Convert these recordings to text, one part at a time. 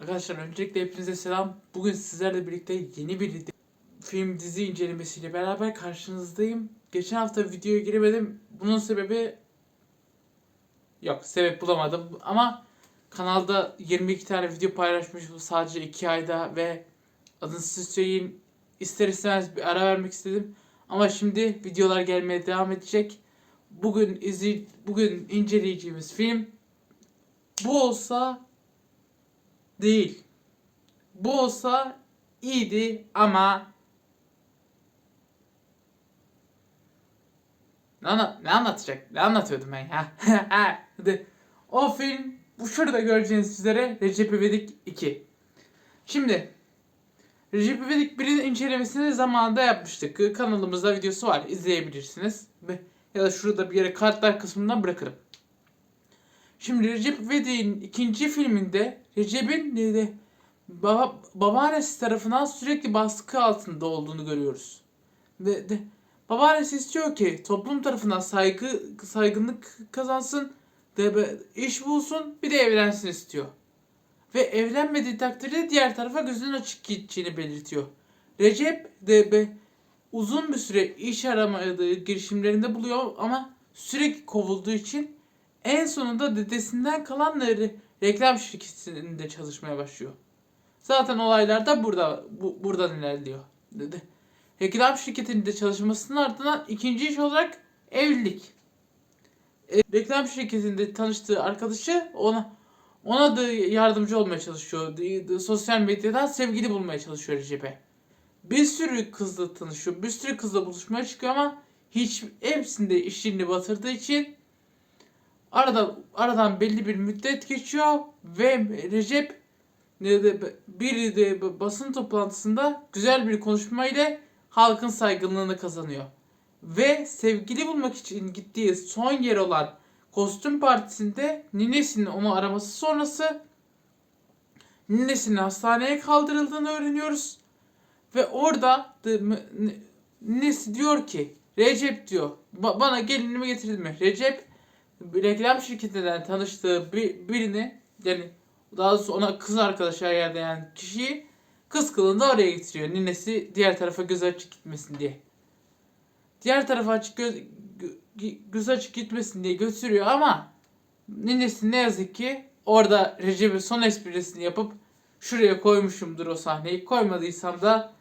Arkadaşlar öncelikle hepinize selam. Bugün sizlerle birlikte yeni bir film dizi incelemesiyle beraber karşınızdayım. Geçen hafta videoya giremedim. Bunun sebebi yok sebep bulamadım ama kanalda 22 tane video paylaşmışım sadece 2 ayda ve adını siz söyleyin ister istemez bir ara vermek istedim. Ama şimdi videolar gelmeye devam edecek. Bugün izley bugün inceleyeceğimiz film bu olsa değil. Bu olsa iyiydi ama ne, anla- ne anlatacak? Ne anlatıyordum ben ya? O film bu şurada göreceğiniz üzere Recep İvedik 2. Şimdi Recep İvedik 1'in incelemesini zamanında yapmıştık. Kanalımızda videosu var. izleyebilirsiniz. Ya da şurada bir yere kartlar kısmından bırakırım. Şimdi Recep İvedik'in ikinci filminde Recep'in e, de baba, babaannesi tarafından sürekli baskı altında olduğunu görüyoruz. Ve de, babaannesi istiyor ki toplum tarafından saygı saygınlık kazansın be- iş bulsun bir de evlensin istiyor. Ve evlenmediği takdirde diğer tarafa gözünün açık gideceğini belirtiyor. Recep de be, uzun bir süre iş aramadığı girişimlerinde buluyor ama sürekli kovulduğu için en sonunda dedesinden kalan re- reklam şirketinde çalışmaya başlıyor. Zaten olaylar da burada bu, buradan ilerliyor. Dedi. Reklam şirketinde çalışmasının ardından ikinci iş olarak evlilik. E, reklam şirketinde tanıştığı arkadaşı ona ona da yardımcı olmaya çalışıyor. De- Sosyal medyadan sevgili bulmaya çalışıyor Recep'e. Bir sürü kızla tanışıyor. Bir sürü kızla buluşmaya çıkıyor ama hiç hepsinde işini batırdığı için Arada aradan belli bir müddet geçiyor ve Recep bir de basın toplantısında güzel bir konuşma ile halkın saygınlığını kazanıyor. Ve sevgili bulmak için gittiği son yer olan kostüm partisinde ninesinin onu araması sonrası ninesinin hastaneye kaldırıldığını öğreniyoruz. Ve orada ninesi diyor ki Recep diyor "Ba- bana gelinimi getirdin mi? Recep reklam şirketinden tanıştığı bir, birini yani daha doğrusu ona kız arkadaşı ayarlayan kişiyi kız kılığında oraya getiriyor. Ninesi diğer tarafa göz açık gitmesin diye. Diğer tarafa açık göz, gö- göz açık gitmesin diye götürüyor ama ninesi ne yazık ki orada Recep'in son esprisini yapıp şuraya koymuşumdur o sahneyi. Koymadıysam da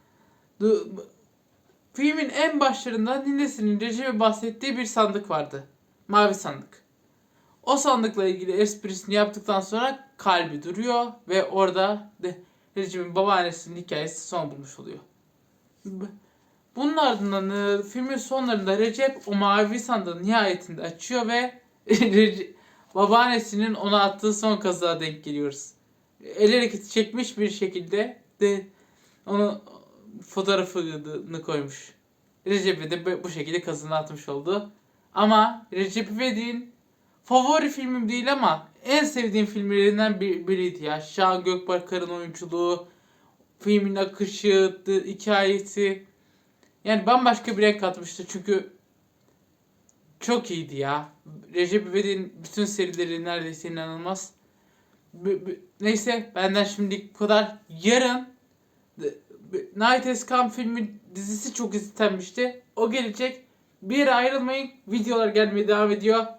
filmin en başlarında ninesinin Recep'e bahsettiği bir sandık vardı. Mavi sandık. O sandıkla ilgili esprisini yaptıktan sonra kalbi duruyor ve orada Recep'in babaannesinin hikayesi son bulmuş oluyor. Bunun ardından e, filmin sonlarında Recep o mavi sandığı nihayetinde açıyor ve babaannesinin ona attığı son kazığa denk geliyoruz. El hareketi çekmiş bir şekilde de onu fotoğrafını koymuş. Recep'e de bu- şekilde kazını atmış oldu. Ama Recep İvedik'in favori filmim değil ama en sevdiğim filmlerinden bir, biriydi ya. Şahan Gökbakar'ın oyunculuğu, filmin akışı, hikayesi. Yani bambaşka bir renk katmıştı çünkü çok iyiydi ya. Recep İvedik'in bütün serileri neredeyse inanılmaz. B- b- neyse benden şimdilik bu kadar. Yarın Night Has Come filmin dizisi çok istenmişti. O gelecek. Bir ayrılmayın. Videolar gelmeye devam ediyor.